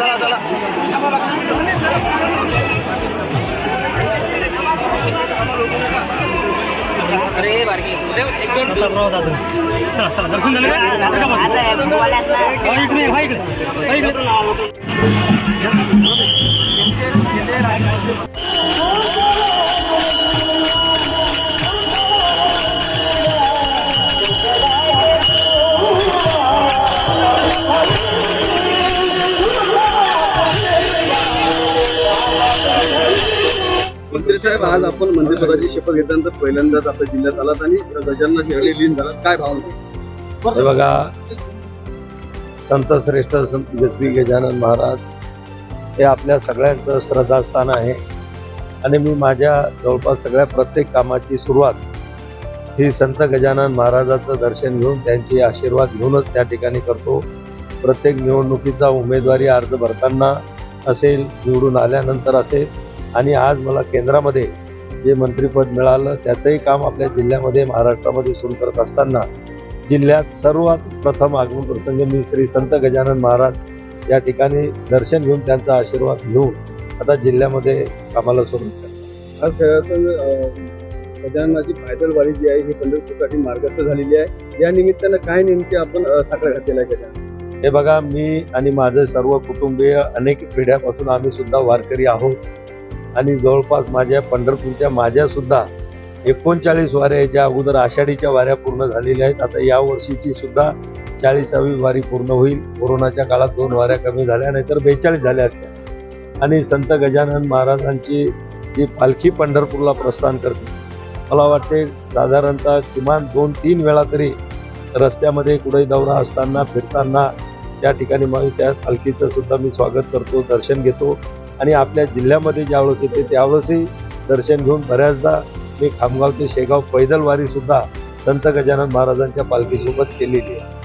चला चला. अरे बारकी. उद्या एक दोन चला आता. चला दर्शन झालं का? हो, इकडे हो, इकडे. हो, इकडे. मंत्री साहेब आज आपण मंत्रिपदाची शपथ घेतल्यानंतर पहिल्यांदाच आपल्या जिल्ह्यात आलात आणि गजांना शेळी लीन झालात. काय भावना हे बघा संत श्रेष्ठ संत श्री गजानन महाराज हे आपल्या सगळ्यांचं श्रद्धास्थान आहे. आणि मी माझ्या जवळपास सगळ्या प्रत्येक कामाची सुरुवात ही संत गजानन महाराजाचं दर्शन घेऊन त्यांचे आशीर्वाद घेऊनच त्या ठिकाणी करतो. प्रत्येक निवडणुकीचा उमेदवारी अर्ज भरताना असेल निवडून आल्यानंतर असेल आणि आज मला केंद्रामध्ये जे मंत्रिपद मिळालं त्याचंही काम आपल्या जिल्ह्यामध्ये महाराष्ट्रामध्ये सुरू करत असताना जिल्ह्यात सर्वात प्रथम आगमन प्रसंग मी श्री संत गजानन महाराज या ठिकाणी दर्शन घेऊन त्यांचा आशीर्वाद घेऊन आता जिल्ह्यामध्ये कामाला सुरुवात करतो. आज अं, गजाननाची पायदल वारी जी आहे ही पंढरपूरसाठी मार्गस्थ झालेली आहे. या निमित्तानं काय नेमके आपण साखर घातलेला आहे गजानन? हे बघा मी आणि माझे सर्व कुटुंबीय अनेक पिढ्यापासून आम्ही सुद्धा वारकरी आहोत. आणि जवळपास माझ्या पंढरपूरच्या माझ्या सुद्धा एकोणचाळीस वाऱ्या याच्या अगोदर आषाढीच्या वाऱ्या पूर्ण झालेल्या आहेत. आता या वर्षीची सुद्धा चाळीसावी वारी पूर्ण होईल. कोरोनाच्या काळात दोन वाऱ्या कमी झाल्या नाहीतर बेचाळीस झाल्या असतात आणि संत गजानन महाराजांची जी पालखी पंढरपूरला प्रस्थान करते मला वाटते साधारणतः किमान दोन तीन वेळा तरी रस्त्यामध्ये कुठे दौरा असताना फिरताना त्या ठिकाणी मग त्या पालखीचं सुद्धा मी स्वागत करतो दर्शन घेतो. आणि आपल्या जिल्ह्यामध्ये ज्यावेळेस येते त्यावेळेसही दर्शन घेऊन बऱ्याचदा मी खामगाव ते शेगाव पैदल वारी संत गजानन महाराजांच्या पालखीसोबत केलेली आहे.